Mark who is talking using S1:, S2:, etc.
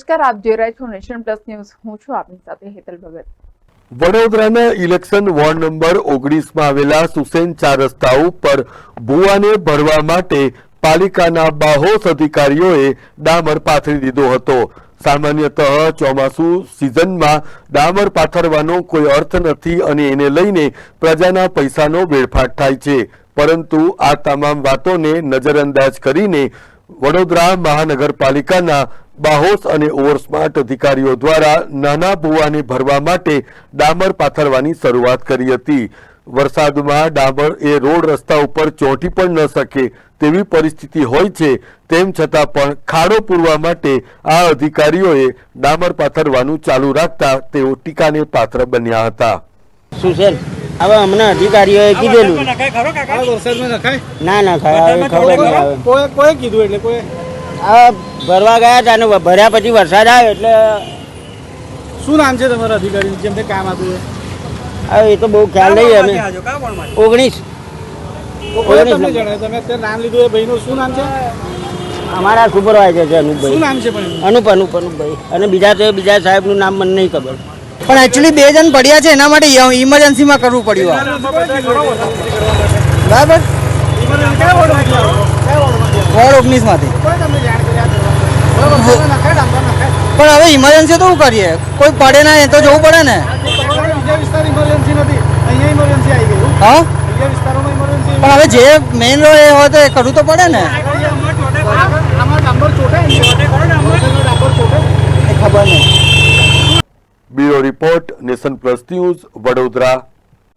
S1: નમસ્કાર, આપ જોઈ રહ્યા છો નેશન પ્લસ ન્યૂઝ. હું છું આપની સાથે હેતલ ભગત.
S2: વડોદરાના ઇલેક્શન વોર્ડ નંબર ઓગણીસમાં આવેલા સુસેન ચાર રસ્તા ઉપર ભુવાને ભરવા માટે પાલિકાના બાહોશ અધિકારીઓએ ડામર પાથરી દીધો હતો. સામાન્યતઃ ચોમાસુ સિઝનમાં ડામર પાથરવાનો કોઈ અર્થ નથી અને એને લઈને પ્રજાના પૈસાનો વેડફાટ થાય છે. પરંતુ આ તમામ વાતોને નજરઅંદાજ કરીને વડોદરા મહાનગરપાલિકાના બાહોશ અને ઓવરસ્માર્ટ અધિકારીઓ દ્વારા નાના ભૂવાને ભરવા માટે ડામર પાથરવાની શરૂઆત કરી હતી. વરસાદમાં ડામર એ રોડ રસ્તા ઉપર ચોંટી પણ ન શકે તેવી પરિસ્થિતિ હોય છે તેમ છતાં પણ ખાડો પૂરવા માટે આ અધિકારીઓએ ડામર પાથરવાનું ચાલુ રાખતા તેઓ ટીકાને પાત્ર બન્યા હતા.
S3: સુશેલ હવે હમણાં અધિકારીઓએ કીધેલું.
S4: નખાય ખરો કાકા?
S5: આ વરસાદમાં નખાય
S3: ના ના ખબર
S5: કોઈ કીધું એટલે કોઈ
S3: આ ભરવા ગયા હતા ને ભર્યા પછી વરસાદ આવ્યો એટલે
S5: શું નામ છે તમારા અધિકારી જેમ તે કામ આપ્યું?
S3: હવે એ તો બહુ ખ્યાલ નહીં અમે.
S4: કા
S3: ઓગણીસ. ઓગણીસ
S5: નામ લીધું એ ભાઈનું. શું નામ છે?
S3: અમારા સુપરવાઇઝર છે
S5: શું
S3: અનુપભાઈ
S5: નામ છે
S3: અનુપ અનુપ અનુપભાઈ. અને બીજા તો બીજા સાહેબનું નામ મને નહીં ખબર.
S6: પણ એકચ્યુઅલી બે જણ પડ્યા છે એના માટે ઇમરજન્સીમાં કરવું પડ્યું બરાબર. વોર્ડ ઓગણીસમાંથી.
S5: કોઈ તમને જાણ કરી આ કરવા? બરાબર, તમે નખાય, ડામર નખાય.
S6: પણ હવે ઇમરજન્સી તો શું કરીએ? કોઈ પડે ના એ તો જોવું પડે ને.
S5: તો તમારે બીજા વિસ્તાર ઇમરજન્સી નથી. અહીંયા ઇમરજન્સી આવી ગયું
S6: હા?
S5: બીજા વિસ્તારોમાં ઇમરજન્સી
S6: પણ હવે જે મેઇન રોડ એ હોય તો એ કરવું તો પડે ને. ખબર નહીં.
S2: Bureau report nation plus news Vadodara.